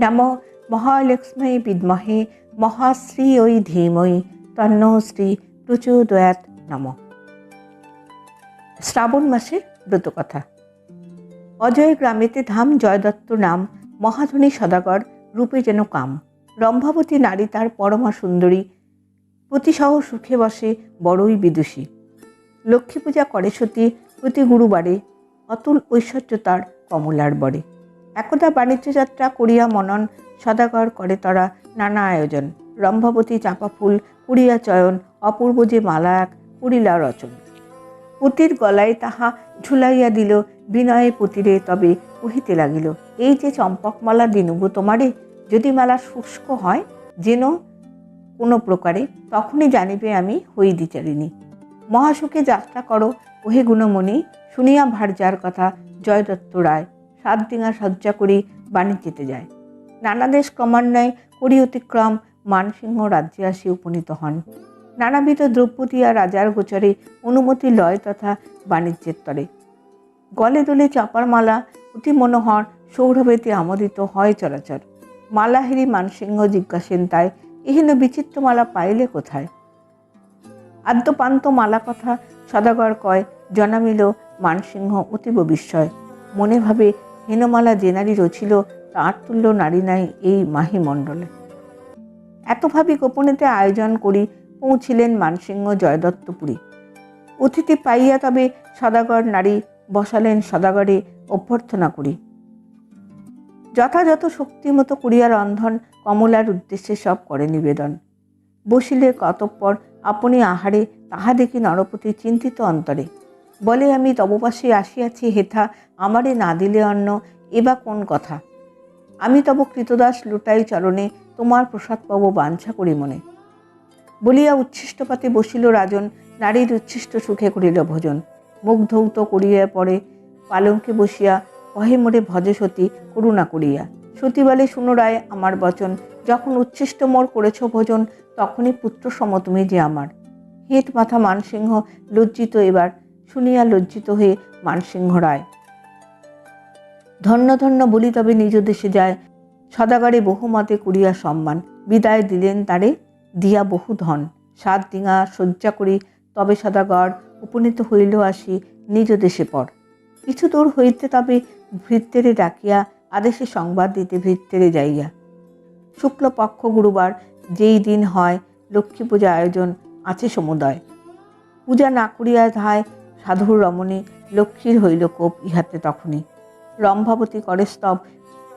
নম মহালক্ষ্মী বিদ্মহে মহাশ্রী ওই ধীময়ী তন্ন শ্রী প্রচোদয়াত নম শ্রাবণ মাসের ব্রতকথা। অজয় গ্রামেতে ধাম জয়দত্ত নাম মহাধনী সদাগর রূপে যেন কাম। রম্ভাবতী নারী তার পরমা সুন্দরী প্রতিসহ সুখে বসে বড়ই বিদুষী। লক্ষ্মী পূজা করে সতী প্রতি গুরুবারে, অতুল ঐশ্বর্য তার কমলার বরে। একদা বাণিজ্য যাত্রা করিয়া মনন, সদাগর করে তারা নানা আয়োজন। রম্ভাবতী চাপা ফুল, কুড়িয়া চয়ন, অপূর্ব যে মালা এক, কুড়িলা রচন। পুতির গলায় তাহা ঝুলাইয়া দিল, বিনয়ে পুতিরে তবে কহিতে লাগিল, এই যে চম্পকমালা দিনুব তোমারে, যদি মালা শুষ্ক হয়, যেন কোনো প্রকারে, তখনই জানিবে আমি হই দিচারিণী মহাসুখে যাত্রা করো ওহে গুণমণি, শুনিয়া ভার্যার কথা জয়দত্ত রায়। সাত দিঙা সজ্জা করি বাণিজ্যেতে যায়। নানা দেশ ক্রমান্বয়ে করি অতিক্রম মানসিংহ রাজ্যে আসি উপনীত হন। নানাবিধ দ্রৌপদী আর রাজার গোচরে অনুমতি লয় তথা বাণিজ্যের তরে। গলে দলে চাপার মালা, অতি মনোহর, সৌরভেতে আমোদিত হয় চরাচর। মালাহেরি মানসিংহ জিজ্ঞাসেন তাই, এহেন বিচিত্র মালা পাইলে কোথায়? আদ্যপান্ত মালা কথা সদাগর কয়, জনামিল মানসিংহ অতীব বিস্ময়। মনে ভাবে হেনমালা যে নারী রছিল তার তুল্য নারী নাই এই মাহি মণ্ডলে এতভাবে গোপনেতে আয়োজন করি পৌঁছিলেন মানসিংহ জয়দত্তপুরী। অতিথি পাইয়া তবে সদাগর নারী বসালেন সদাগরে অভ্যর্থনা করি। যথাযথ শক্তিমতো করিয়া রন্ধন কমলার উদ্দেশ্যে সব করে নিবেদন। বসিলে কতঃপর আপনি আহারে, তাহা দেখি নরপতি চিন্তিত অন্তরে। বলে আমি তবপাশে আসিয়াছি, হেথা আমারে না দিলে অন্ন এবা কোন কথা? আমি তব কৃতদাস লুটাই চরণে তোমার প্রসাদ পাব বাঞ্ছা করি মনে। বলিয়া উচ্ছিষ্টপাতে বসিল রাজন, নারীর উচ্ছিষ্ট সুখে করিল ভোজন। মুখ ধৌত করিয়া পরে পালঙ্কে বসিয়া কহে মোরে ভজে সতী, করুণা করিয়া। সতী বলে শুনো রায় আমার বচন, যখন উচ্ছিষ্ট মোর করেছ ভোজন, তখনই পুত্র সম তুমি যে আমার। হেট মাথা মানসিংহ লজ্জিত এবার শুনিয়া লজ্জিত হয়ে মানসিংহ রায় ধন্য ধন্য বলি তবে নিজ দেশে যায়। সদাগারে বহুমতে করিয়া সম্মান। বিদায় দিলেন তারে দিয়া বহু ধন। সাত ডিঙা শয্যা করি তবে সদাগর উপনীত হইল আসি নিজ দেশে পর। কিছু দূর হইতে তবে ভৃত্যেরে ডাকিয়া আদেশে সংবাদ দিতে ভৃত্যেরে যাইয়া। শুক্লপক্ষ গুরুবার যেই দিন হয় লক্ষ্মী পূজা আয়োজন আছে সমুদয়। পূজা না করিয়া ধায় সাধুর রমণে লক্ষ্মীর হইল কোপ ইহাতে তখনই। রম্ভাবতী করে স্তব,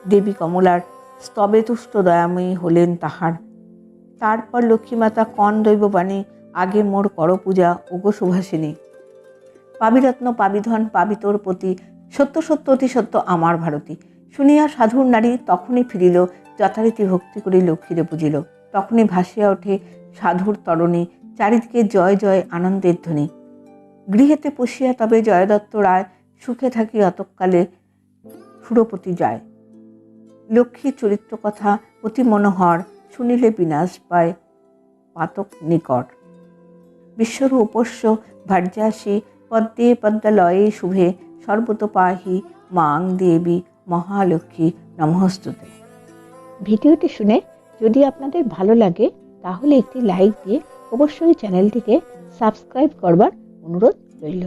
দেবী কমলার স্তবে তুষ্ট দয়াময়ী হলেন তাহার। তারপর লক্ষ্মীমাতা কন দৈববাণী, আগে মোর কর পূজা, ওগো সুভাষিনী। পাবিরত্ন পাবিধন পাবিতোর প্রতি সত্য সত্য অতি সত্য আমার ভারতী। শুনিয়া সাধুর নারী তখনই ফিরিল, যথারীতি ভক্তি করে লক্ষ্মীরে বুঝিল তখনই ভাসিয়া ওঠে সাধুর তরণী, চারিদিকে জয় জয় আনন্দের ধ্বনি। গৃহেতে পশিয়া তবে জয়দত্ত রায় সুখে থাকি অতকালে সুরপতি যায়। লক্ষ্মীর চরিত্র কথা অতি মনোহর, শুনিলে বিনাশ পায় পাতক নিকট। বিশ্বর উপস্য ভার্যাসী, পদ্মে পদ্মালয়ে শুভে সর্বত পাহি মাং দেবী মহালক্ষ্মী নমস্তুতে। ভিডিওটি শুনে যদি আপনাদের ভালো লাগে, তাহলে একটি লাইক দিয়ে অবশ্যই চ্যানেলটিকে সাবস্ক্রাইব করবার অনুরোধ রইল।